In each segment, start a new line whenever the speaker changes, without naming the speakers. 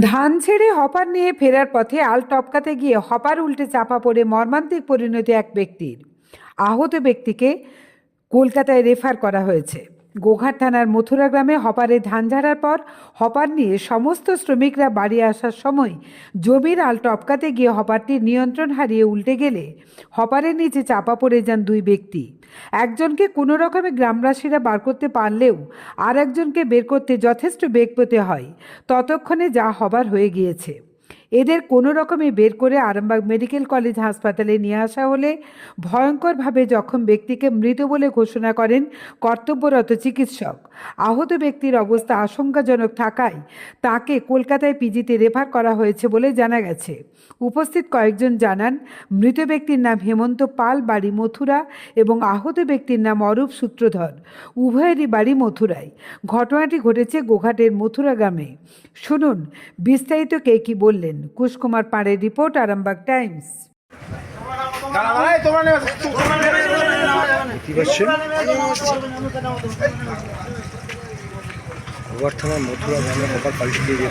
ধান ছেড়ে হপার নিয়ে ফেরার পথে আল টপকাতে গিয়ে হপার উল্টে চাপা পড়ে মর্মান্তিক পরিণতি এক ব্যক্তির। আহত ব্যক্তিকে কলকাতায় রেফার করা হয়েছে। গোঘাট থানার মথুরা গ্রামে হপারে ধান ঝাড়ার পর হপার নিয়ে সমস্ত শ্রমিকরা বাড়ি আসার সময় জমির আল টপকাতে গিয়ে হপারটির নিয়ন্ত্রণ হারিয়ে উল্টে গেলে হপারের নিচে চাপা পড়ে যান দুই ব্যক্তি। একজনকে কোনো রকমে গ্রামবাসীরা বার করতে পারলেও আর একজনকে বের করতে যথেষ্ট বেগ পেতে হয়। ততক্ষণে যা হবার হয়ে গিয়েছে। এদের কোনো রকমে বের করে আরামবাগ মেডিকেল কলেজ হাসপাতালে নিয়ে আসা হলে ভয়ঙ্করভাবে জখম ব্যক্তিকে মৃত বলে ঘোষণা করেন কর্তব্যরত চিকিৎসক। আহত ব্যক্তির অবস্থা আশঙ্কাজনক থাকায় তাকে কলকাতায় পিজিতে রেফার করা হয়েছে বলে জানা গেছে। উপস্থিত কয়েকজন জানান, মৃত ব্যক্তির নাম হেমন্ত পাল, বাড়ি মথুরা এবং আহত ব্যক্তির নাম অরূপ সূত্রধর। উভয়েরই বাড়ি মথুরায়। ঘটনাটি ঘটেছে গোঘাটের মথুরা গ্রামে। শুনুন, বিস্তারিত কে কি বললেন? কুশকুমার পাড়ের রিপোর্ট আরামবাগ টাইমস।
থানার মথুরা দিয়ে বিয়ে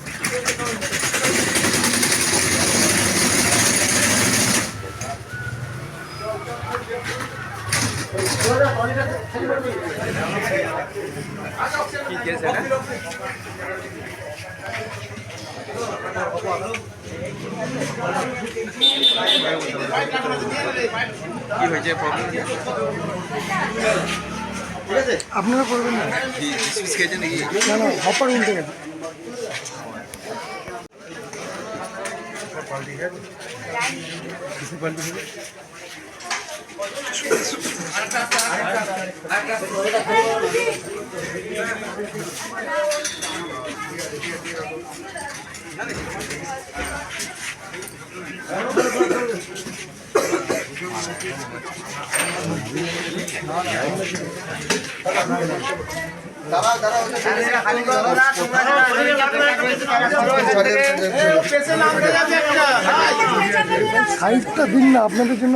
কি হয়েছে প্রবলেম
আপনারা করবেন না?
কি ডিসমিস খেয়েছে নাকি
না না হপার উল্টে গেছে সাইডটা দিন না আপনাদের জন্য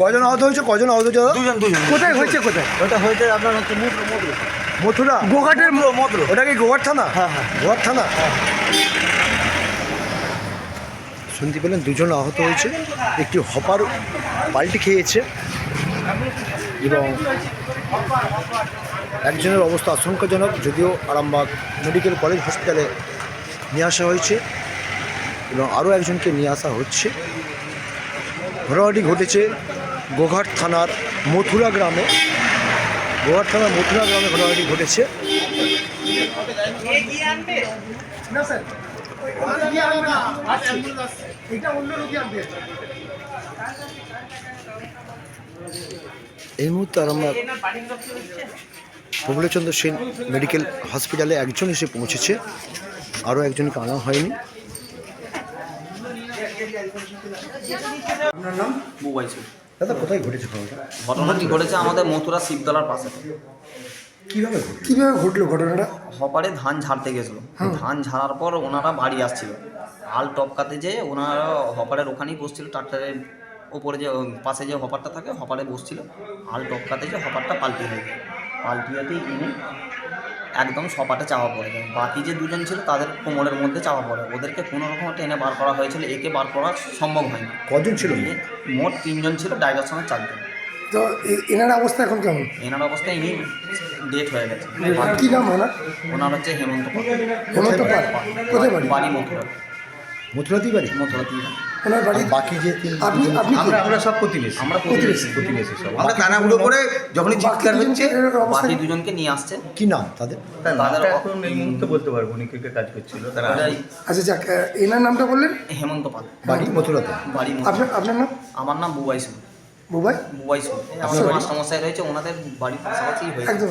কজন আহত হয়েছে? কজন আহত হয়েছে?
দুজন দুজন।
কোথায় হয়েছে কোথায়?
ওটা হয়েছে আপনার হচ্ছে
মথুরা
গোঘাটের মুদ্র
ওটা কি গোয়ার থানা?
হ্যাঁ, হ্যাঁ।
গোয়ার থানা? শুনতে পেলেন দুজন আহত হয়েছে। একটি হপার পাল্টি খেয়েছে। এবং একজনের অবস্থা আশঙ্কাজনক যদিও আরামবাগ মেডিকেল কলেজ হসপিটালে নিয়ে আসা হয়েছে। এবং আরও একজনকে নিয়ে আসা হচ্ছে। ঘটনাটি ঘটেছে গোঘাট থানার মথুরা গ্রামে। গোঘাট থানার মথুরা গ্রামে ঘটনাটি ঘটেছে। এই মুহূর্তে আর আমরা প্রফুল্লচন্দ্র সেন মেডিকেল হসপিটালে একজন এসে পৌঁছেছে। আরও একজনকে আনা হয়নি।
বুবাই ছিল
দাদা কোথায় ঘটেছে ঘটনাটা?
ঘটনাটি ঘটেছে আমাদের মথুরা শিবতলার পাশে।
কীভাবে কীভাবে ঘটলো ঘটনাটা?
হপারে ধান ঝাড়তে গেছিল। ধান ঝাড়ার পর ওনারা বাড়ি আসছিল। আল টপকাতে যেয়ে ওনারা হপারের ওখানেই বসছিল ট্রাক্টরের ওপরে যে পাশে যে হপারটা থাকে হপারে বসছিল। আল টপকাতে যে হপারটা পাল্টি হয়ে যায় পাল্টিয়াতেই এনে একদম সপাটে চাপা পড়ে যায়। বাকি যে দুজন ছিল তাদের কোমরের মধ্যে চাপা পড়ে। ওদেরকে কোনো রকম টেনে বার করা হয়েছিল একে বার করা সম্ভব হয়নি।
কজন ছিল?
মোট তিনজন ছিল ড্রাইভার সঙ্গে চারজন।
তো এনার অবস্থা এখন কেমন?
এনার অবস্থায় ইনি ডেট হয়ে গেছে।
কি নাম ওনার?
ওনার হচ্ছে হেমন্ত পাল।
হেমন্ত পাল। কোথায় বাড়ি?
বাড়ি? মথুরা
মথুরাতেই বাড়ি?
মথুরা দিয়ে
ওনার বাড়ি
বাকি যে
আপনি আপনি
আমরা আমরা সব প্রতিবেশী।
আমরা প্রতিবেশী।
প্রতিবেশী। সব। আমরা তাড়াহুড়ো করে যখনই চিৎকার হচ্ছে
বাকি দুজনকে নিয়ে আসছে।
কি নাম তাদের?
তার
তাদের
এখন এই মুহূর্তে বলতে পারব উনি কে কাজ করছিল তারা
আচ্ছা যাক এনার নামটা বললেন?
হেমন্ত পাল।
বাড়ি মথুরাতে?
বাড়ি।
আপনার আপনার নাম?
আমার নাম বুবাই সুর।
বুবাই?
বুবাই সুর। আমার মাস্টারমশাই রয়েছে ওনাদের বাড়ির পাশাপাশি হয়েছে
একদম।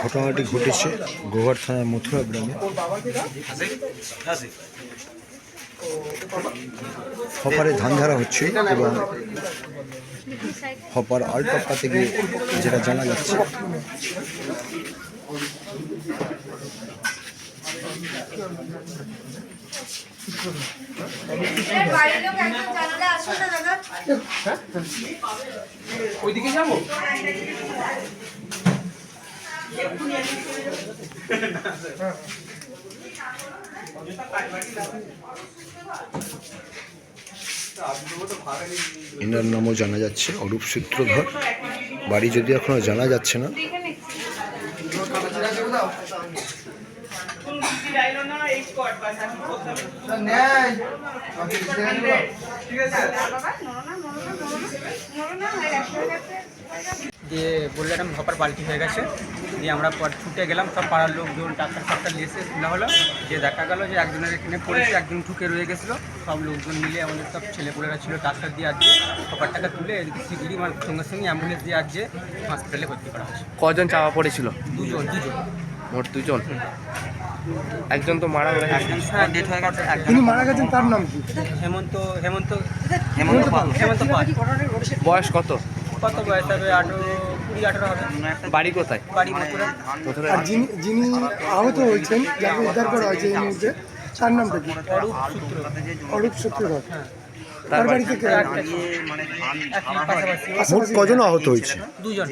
ঘটনাটি ঘটেছে গোঘাট থানার মথুরা গ্রামে। হপারে ধান ঝাড়া হচ্ছে এবং হপার আল টপকাতে গিয়ে যেটা জানা যাচ্ছে। এনার নামও জানা যাচ্ছে অরূপ সূত্রধর বাড়ি যদি এখনও জানা যাচ্ছে না
দিয়ে বলল এরকম হপার পাল্টি হয়ে গেছে। দিয়ে আমরা পর ছুটে গেলাম সব পাড়ার লোকজন ডাক্তার ফাক্তার নিয়ে এসে খোলা হলো। যে দেখা গেলো যে একজনের এখানে পড়েছে একজন ঠুকে রয়ে গেছিল। সব লোকজন মিলে আমাদের সব ছেলেপুলেরা ছিল ডাক্তার দিয়ে আজকে হপারটাকে তুলে এদিকে শিগগিরি আমার সঙ্গে সঙ্গে অ্যাম্বুলেন্স দিয়ে আজকে হসপিটালে ভর্তি করা হয়েছে।
কজন চাপা পড়েছিল?
দুজন দুজন।
মোট দুজন? একজন তো মারা গেছে।
হ্যাঁ ডেট হয়ে গেছে একজন
তিনি মারা গেছেন তার নাম কি?
হেমন্ত হেমন্ত
হেমন্ত পাল।
হেমন্ত পাল।
বয়স কত?
কত বয়স হবে? আঠেরো কুড়ি আঠেরো হবে।
বাড়ি কোথায়?
বাড়ি মথুরা।
আর যিনি যিনি আহত হয়েছেন যাকে উদ্ধার করা হয়েছে এই মুহূর্তে তার নামটা কি?
অরূপ সূত্র।
অরূপ সত্যধর
তার
বাড়িতে
পাশাপাশি
মোট কজন আহত হয়েছে?
দুজন।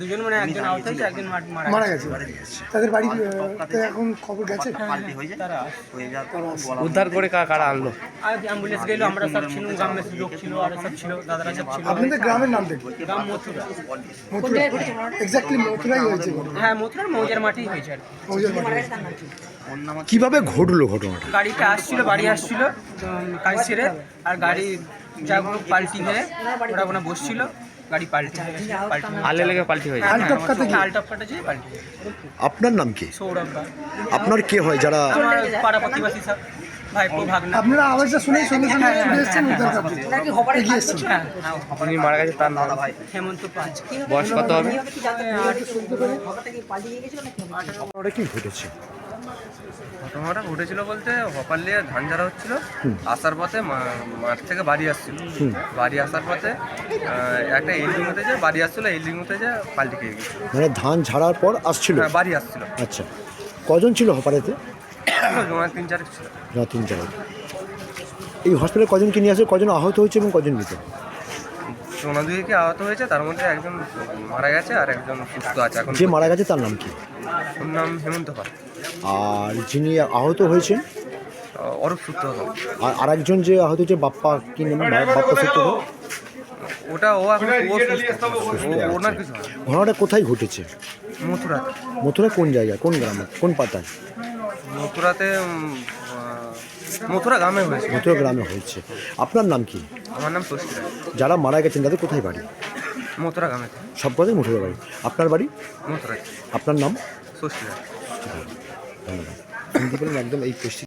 দুজন মানে একজন আহত হয়েছে একজন মারা মারা গেছে।
গেছে। তাদের বাড়ি এখন খবর গেছে।
উদ্ধার করে কারা কারা আনলো?
অ্যাম্বুলেন্স গেলো আমরা সব ছিলাম গ্রামের লোক ছিল আর সব ছিল দাদারা সব ছিল।
আপনাদের গ্রামের নাম
গ্রাম মথুরা।
মথুরা এক্স্যাক্টলি মথুরাই হয়েছে।
হ্যাঁ মথুরার মৌজার মাঠেই হয়েছে আর কি।
কীভাবে ঘটলো ঘটনাটা?
গাড়িটা আসছিল বাড়ি আসছিল কাজ সেরে আর গাড়ি যা হোক পাল্টি হয়ে ওরা ওখানে বসছিল গাড়ি পাল্টি হয়ে গেছে, পাল্টি হয়ে
আলে লেগে পাল্টি হয়েছে
আল টপকাতে গিয়ে?
আলটপকাটা যেয়ে পাল্টি হয়ে
আপনার নাম কি?
সৌরভ
আপনার কে হয় যারা
আমার পাড়া প্রতিবাসী সব ভাইপো ভাগনা
আপনারা আওয়াজটা শুনে সঙ্গে সঙ্গে ছুটে এসেছেন উদ্ধার করতে এগিয়ে এসেছেন।
হ্যাঁ হ্যাঁ
যিনি মারা গেছে তার নাম
হেমন্ত পাঁচ
বয়স কত হবে?
ওটা কি ঘটেছে?
ঘটনাটা ঘটেছিল বলতে হপার নিয়ে ধান ঝাড়া হচ্ছিল আসার পথে মা- মাঠ থেকে বাড়ি আসছিল। বাড়ি আসার পথে একটা এলডিং হতে যে বাড়ি আসছিল এলডিং হতে যে পাল্টি খেয়ে গেছিল।
মানে ধান ঝাড়ার পর আসছিল?
হ্যাঁ বাড়ি আসছিল।
আচ্ছা। কজন ছিল হপারেতে?
তিন ছিল।
এই হসপিটালে কজনকে নিয়ে আসে কজন আহত হয়েছে এবং কজন মৃত?
সোনা দুইকে আহত হয়েছে তার মধ্যে একজন মারা গেছে আর একজন সুস্থ আছে এখন।
যে মারা গেছে তার নাম কি?
ওর নাম হেমন্ত পাল।
আর যিনি আহত হয়েছেন?
অরূপ সূত্র
আর আরেকজন যে আহত হয়েছে বাপ্পা কি নাম? বাপ্পা সত্য
ওটা ও এখন ও সুস্থ ওনার কিছু
ঘটনাটা কোথায় ঘটেছে?
মথুরাতে।
মথুরা কোন জায়গায়? কোন গ্রামে? কোন পাতায়?
মথুরাতে মথুরা গ্রামে হয়েছে।
মথুরা গ্রামে হয়েছে। আপনার নাম কি?
আমার নাম রায়
যারা মারা গেছেন তাদের কোথায় বাড়ি?
মথুরা গ্রামে।
সব কথাই মথুরা বাড়ি। আপনার বাড়ি?
মথুরা
আপনার নাম?
সুস্মিতা রায়
ধন্যবাদ। একদম এই পরিস্থিতি